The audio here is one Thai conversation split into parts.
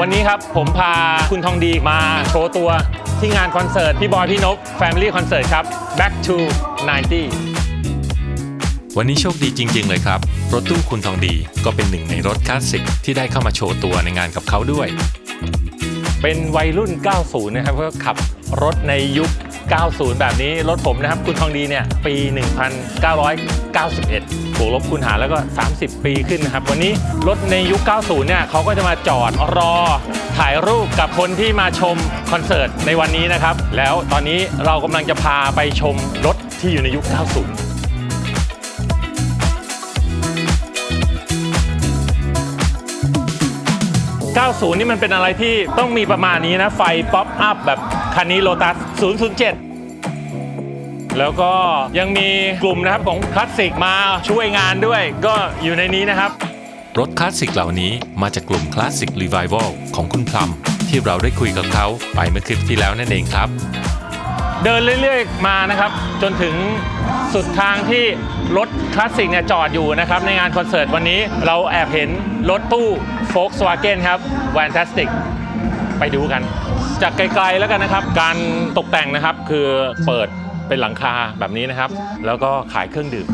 วันนี้ครับผมพาคุณทองดีมาโชว์ตัวที่งานคอนเสิร์ตพี่บอยพี่นพ Family Concert ครับ Back to 90 วันนี้โชคดีจริง ๆ เลยครับ รถตู้คุณทองดีก็เป็นหนึ่งในรถคลาสสิกที่ได้เข้ามาโชว์ตัวในงานกับเขาด้วย เป็นวัยรุ่น 90 นะครับก็ขับ รถในยุค 90 แบบนี้ รถผมนะครับ คุณทองดีเนี่ย ปี 1991บวกลบคูณหารแล้วก็ 30 ปีขึ้นนะครับ วันนี้รถในยุค 90 เนี่ยเขาก็จะมาจอดรอถ่ายรูปกับคนที่มาชมคอนเสิร์ตในวันนี้นะครับ แล้วตอนนี้เรากำลังจะพาไปชมรถที่อยู่ในยุค 90 90 นี่มันเป็นอะไรที่ต้องมีประมาณนี้นะ ไฟป๊อปอัพแบบ คันนี้โ o ตัส007 แล้วก็ยังมีกลุ่มนะครับของคลาสสิกมาช่วยงานด้วย ก็อยู่ในนี้นะครับ รถคลาสสิกเหล่านี้มาจากกลุ่มคลาสสิกรีไว a l ของคุณพลัมที่เราได้คุยกับเขาไปเมื่อคลิปที่แล้วนั่นเองครับ เดินเรื่อยๆมานะครับ จนถึงสุดทางที่รถคลาสสิกเนี่ยจอดอยู่นะครับ ในงานคอนเสิร์ตวันนี้เราแอบเห็นรถตู้ Volkswagen ครับ Fantastic ไปดูกัน จากไกลๆแล้วกันนะครับ การตกแต่งนะครับคือเปิดเป็นหลังคาแบบนี้นะครับ แล้วก็ขายเครื่องดื่ม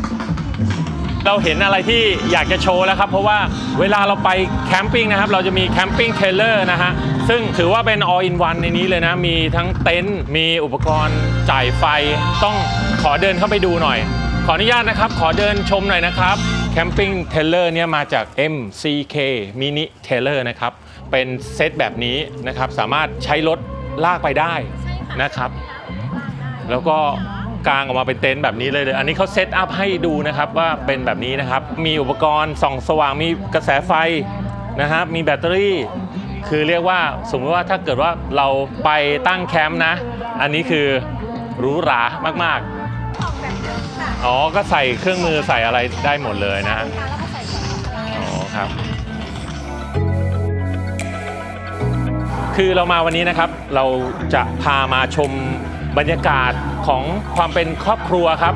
เราเห็นอะไรที่อยากจะโชว์แล้วครับ เพราะว่าเวลาเราไปแคมปิ้งนะครับ เราจะมีแคมปิ้งเทเลอร์นะฮะซึ่งถือว่าเป็น all in one ในนี้เลยนะ มีทั้งเต็นท์มีอุปกรณ์จ่ายไฟ ต้องขอเดินเข้าไปดูหน่อย ขออนุญาตนะครับ ขอเดินชมหน่อยนะครับแคมปิ้งเทเลอร์เนี่ยมาจาก MCK Mini Trailer นะครับ เป็นเซตแบบนี้นะครับ สามารถใช้รถลากไปได้นะครับ แล้วก็กางออกมาเป็นเต็นท์แบบนี้เลยเลยอันนี้เขาเซตอัพให้ดูนะครับว่าเป็นแบบนี้นะครับ มีอุปกรณ์ส่องสว่างมีกระแสไฟนะครับ มีแบตเตอรี่ คือเรียกว่าสมมติว่าถ้าเกิดว่าเราไปตั้งแคมป์นะ อันนี้คือหรูหรามากๆอ๋อ ก็ใส่เครื่องมือใส่อะไรได้หมดเลยนะฮะอ๋อครับ คือเรามาวันนี้นะครับเราจะพามาชมบรรยากาศของความเป็นครอบครัวครับ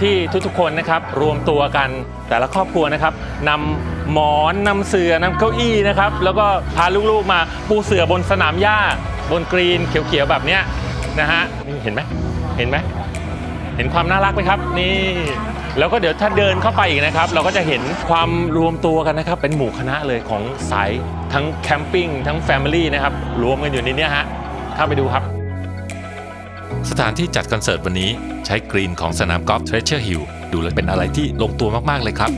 ที่ทุกๆคนนะครับรวมตัวกันแต่ละครอบครัวนะครับนำหมอนนำเสือนำเก้าอี้นะครับ แล้วก็พาลูกๆมาปูเสือบนสนามหญ้า บนกรีนเขียวๆแบบเนี้ยนะฮะนี่เห็นไหมเห็นไหม เห็นความน่ารักไหมครับ นี่ แล้วก็เดี๋ยวถ้าเดินเข้าไปอีกนะครับ เราก็จะเห็นความรวมตัวกันนะครับ เป็นหมู่คณะเลยของสายทั้งแคมปิ้งทั้งแฟมิลี่นะครับ รวมกันอยู่ในนี้ฮะเข้าไปดูครับ สถานที่จัดคอนเสิร์ตวันนี้ใช้กรีนของสนามกอล์ฟเทรเชอร์ฮิลดูแลยเป็นอะไรที่ลงตัวมากๆเลยครับ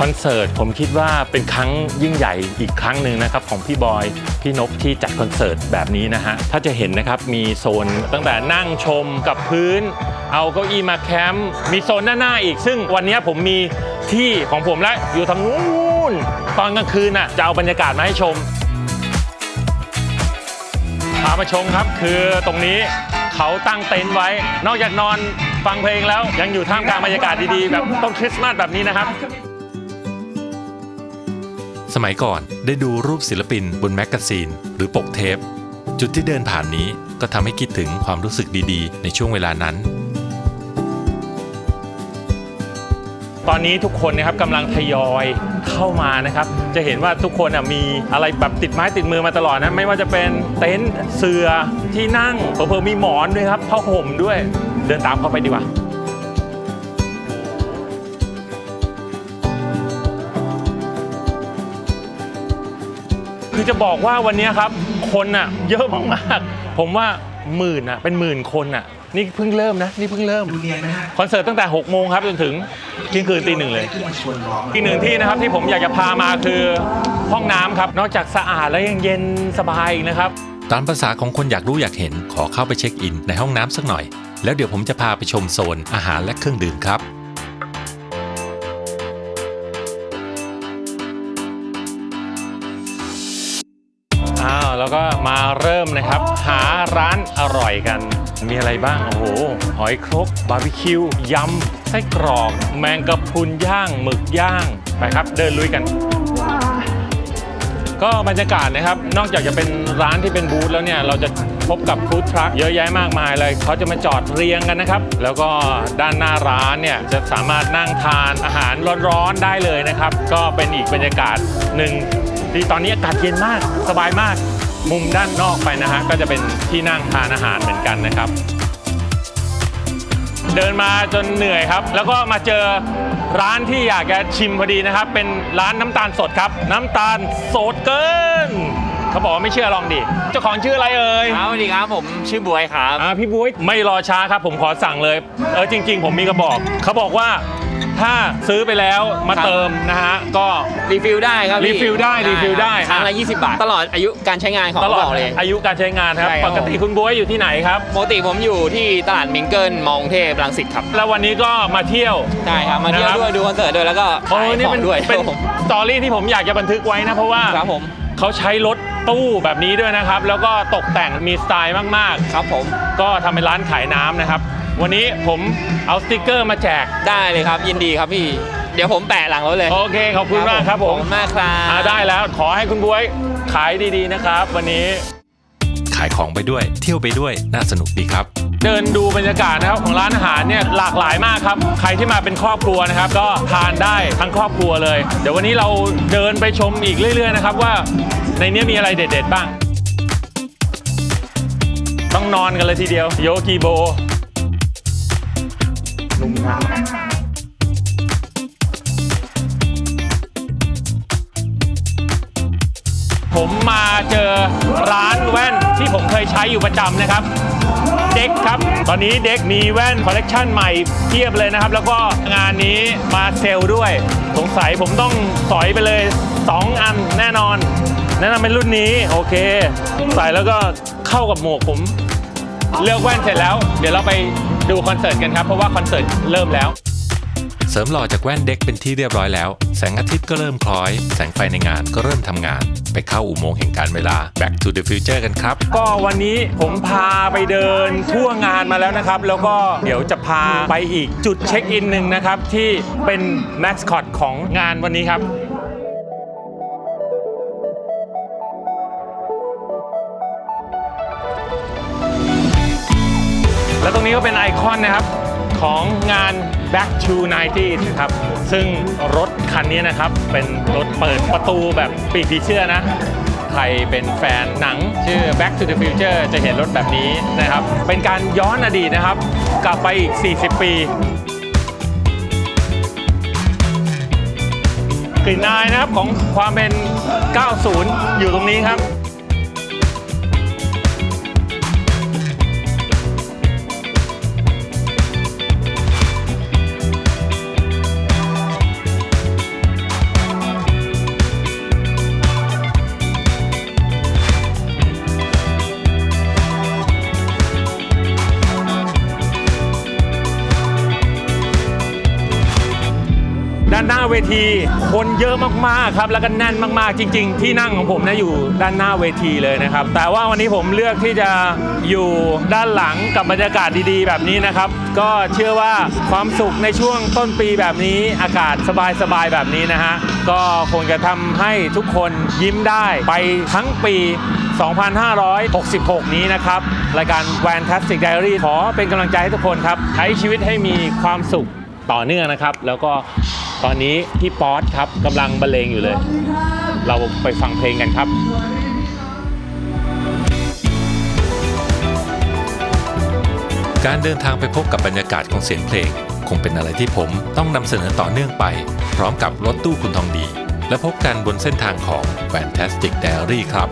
คอนเสิร์ตผมคิดว่าเป็นครั้งยิ่งใหญ่อีกครั้งหนึ่งนะครับของพี่บอยพี่นกที่จัดคอนเสิร์ตแบบนี้นะฮะถ้าจะเห็นนะครับมีโซนตั้งแต่นั่งชมกับพื้น เอาเก้าอี้มาแคมป์มีโซนด้าหน้าอีก ซึ่งวันนี้ผมมีที่ของผมแล้วอยู่ทางนู้นตอนกลางคืนน่ะจะเอาบรรยากาศมาให้ชมพามาชมครับคือตรงนี้เขาตั้งเต็นท์ไว้ นอกจากนอนฟังเพลงแล้วยังอยู่ท่ามกลางบรรยากาศดีๆ แบบต้นคริสต์มาสแบบนี้นะครับ สมัยก่อนได้ดูรูปศิลปินบนแมกกาซีน หรือปกเทป จุดที่เดินผ่านนี้ก็ทำให้คิดถึงความรู้สึกดีๆ ในช่วงเวลานั้น ตอนนี้ทุกคนนะครับกำลังทยอยเข้ามานะครับ จะเห็นว่าทุกคนอะมีอะไรแบบติดไม้ติดมือมาตลอดนะ ไม่ว่าจะเป็นเต็นท์เสือที่นั่งเพิ่มมีหมอนด้วยครับผ้าห่มด้วย เดินตามเข้าไปดีกว่า คือจะบอกว่าวันนี้ครับคนอะเยอะมากๆผมว่าหมื่นอะเป็นหมื่นคนอะนี่เพิ่งเริ่มนะนี่เพิ่งเริ่มดูเนียนนะฮะคอนเสิร์ตตั้งแต่6โมงครับจนถึงเที่ยงคืนตีหนึ่งเลยขึ้นมาชวนร้องอีกหนึ่งที่นะครับที่ผมอยากจะพามาคือห้องน้ำครับนอกจากสะอาดแล้วยังเย็นสบายอีกนะครับตามภาษาของคนอยากรู้อยากเห็นขอเข้าไปเช็คอินในห้องน้ำสักหน่อย แล้วเดี๋ยวผมจะพาไปชมโซนอาหารและเครื่องดื่มครับ ก็มาเริ่มนะครับ หาร้านอร่อยกัน มีอะไรบ้าง โอ้โห หอยครกบาร์บีคิวยำไส้กรอก แมงกะพรุนย่าง หมึกย่าง ไปครับ เดินลุยกัน ก็บรรยากาศนะครับ นอกจากจะเป็นร้านที่เป็นบูธแล้วเนี่ย เราจะพบกับฟู้ดทรัคเยอะแยะมากมายเลย เขาจะมาจอดเรียงกันนะครับ แล้วก็ด้านหน้าร้านเนี่ย จะสามารถนั่งทานอาหารร้อนๆได้เลยนะครับ ก็เป็นอีกบรรยากาศหนึ่งที่ตอนนี้อากาศเย็นมากสบายมาก มุมด้านนอกไปนะฮะก็จะเป็นที่นั่งทานอาหารเหมือนกันนะครับ เดินมาจนเหนื่อยครับ แล้วก็มาเจอร้านที่อยากจะชิมพอดีนะครับ เป็นร้านน้ำตาลสดครับ น้ำตาลสดเกิน เขาบอกว่าไม่เชื่อลองดิเจ้าของชื่ออะไรเอ่ยครับสวัสดีครับผมชื่อบวยครับอ่าพี่บุ้ยไม่รอช้าครับ ผมขอสั่งเลย เออจริง ๆ ผมมีกระบอก เขาบอกว่า ถ้าซื้อไปแล้วมาครับเติมนะฮะก็ รีฟิลได้ครับพี่รีฟิลได้รีฟิลได้ ครั้งละ 20 บาท ตลอดอายุการใช้งานของตกลระอดบอกเลย อายุการใช้งานครับ ใช่ครับ ปกติคุณบุ้ยอยู่ที่ไหนครับ ปกติผมอยู่ที่ตลาดมิงเกิลมองเทพรังสิตครับแล้ววันนี้ก็มาเที่ยว ใช่ครับ มาเที่ยวนะครับ ด้วยดูคอนเสิร์ตด้วยแล้วก็โอ้ขายนี่ขอเป็นงด้วยเป็นครับผมสตอรี่ที่ผมอยากจะบันทึกไว้นะ เพราะว่าครับผมเขาใช้รถตู้แบบนี้ด้วยนะครับ แล้วก็ตกแต่งมีสไตล์มาก ครับผม ๆ ก็ทำเป็นร้านขายน้ำนะครับ วันนี้ผมเอาสติกเกอร์มาแจก ได้เลยครับ ยินดีครับพี่ เดี๋ยวผมแปะหลังรถเลยโอเค ขอบคุณมากครับผขอบมคุณมากครับ อ่าได้แล้วขอให้คุณบวยขายดีๆนะครับ วันนี้ขายของไปด้วย เที่ยวไปด้วยน่าสนุกดีครับ เดินดูบรรยากาศนะครับของร้านอาหารเนี่ยหลากหลายมากครับ ใครที่มาเป็นครอบครัวนะครับ ก็ทานได้ทั้งครอบครัวเลย เดี๋ยววันนี้เราเดินไปชมอีกเรื่อย ๆ นะครับ ว่าในนี้มีอะไรเด็ด ๆ บ้าง ต้องนอนกันเลยทีเดียว โยกีโบ นุ่มมากผมมาเจอร้านแว่นที่ผมเคยใช้อยู่ประจำนะครับ เด็กครับ ตอนนี้เด็กมีแว่นคอลเลกชันใหม่เทียบเลยนะครับ แล้วก็งานนี้มาเซลด้วย สงสัยผมต้องสอยไปเลย 2 อันแน่นอน แนะนำเป็นรุ่นนี้โอเค ใส่แล้วก็เข้ากับหมวกผม เลือกแว่นเสร็จแล้ว เดี๋ยวเราไป ดูคอนเสิร์ตกันครับ เพราะว่าคอนเสิร์ตเริ่มแล้ว เสริมหล่อจากแว่นเด็กเป็นที่เรียบร้อยแล้ว แสงอาทิตย์ก็เริ่มคล้อย แสงไฟในงานก็เริ่มทำงาน ไปเข้าอุโมงค์แห่งการเวลา Back to the Future กันครับ ก็วันนี้ผมพาไปเดินทั่วงานมาแล้วนะครับ แล้วก็เดี๋ยวจะพาไปอีกจุดเช็คอินหนึ่งนะครับ ที่เป็นแมสคอตของงานวันนี้ครับ แล้วตรงนี้ก็เป็นไอคอนนะครับของงาน Back to 90 นะครับ ซึ่งรถคันนี้นะครับ เป็นรถเปิดประตูแบบปีกผีเชื่อนะ ใครเป็นแฟนหนังชื่อ Back to the Future จะเห็นรถแบบนี้นะครับ เป็นการย้อนอดีตนะครับ กลับไปอีก 40 ปีกลิ่นอายนะครับของความเป็น 90 อยู่ตรงนี้ครับ เวที คนเยอะมากๆครับแล้วก็แน่นมากๆจริง ๆ ที่นั่งของผมนะอยู่ด้านหน้าเวทีเลยนะครับ แต่ว่าวันนี้ผมเลือกที่จะอยู่ด้านหลังกับบรรยากาศดีๆ แบบนี้นะครับ ก็เชื่อว่าความสุขในช่วงต้นปีแบบนี้อากาศสบายๆแบบนี้นะฮะก็คงจะทำให้ทุกคนยิ้มได้ไปทั้งปี 2566 นี้นะครับ รายการ Fantastic Diary ขอเป็นกำลังใจให้ทุกคนครับ ใช้ชีวิตให้มีความสุขต่อเนื่องนะครับ แล้วก็ ตอนนี้พี่ป๊อตครับกำลังบรรเลงอยู่เลย เราไปฟังเพลงกันครับการเดินทางไปพบกับบรรยากาศของเสียงเพลง คงเป็นอะไรที่ผมต้องนำเสนอต่อเนื่องไป พร้อมกับรถตู้คุณทองดี และพบกันบนเส้นทางของ Fantastic Diary ครับ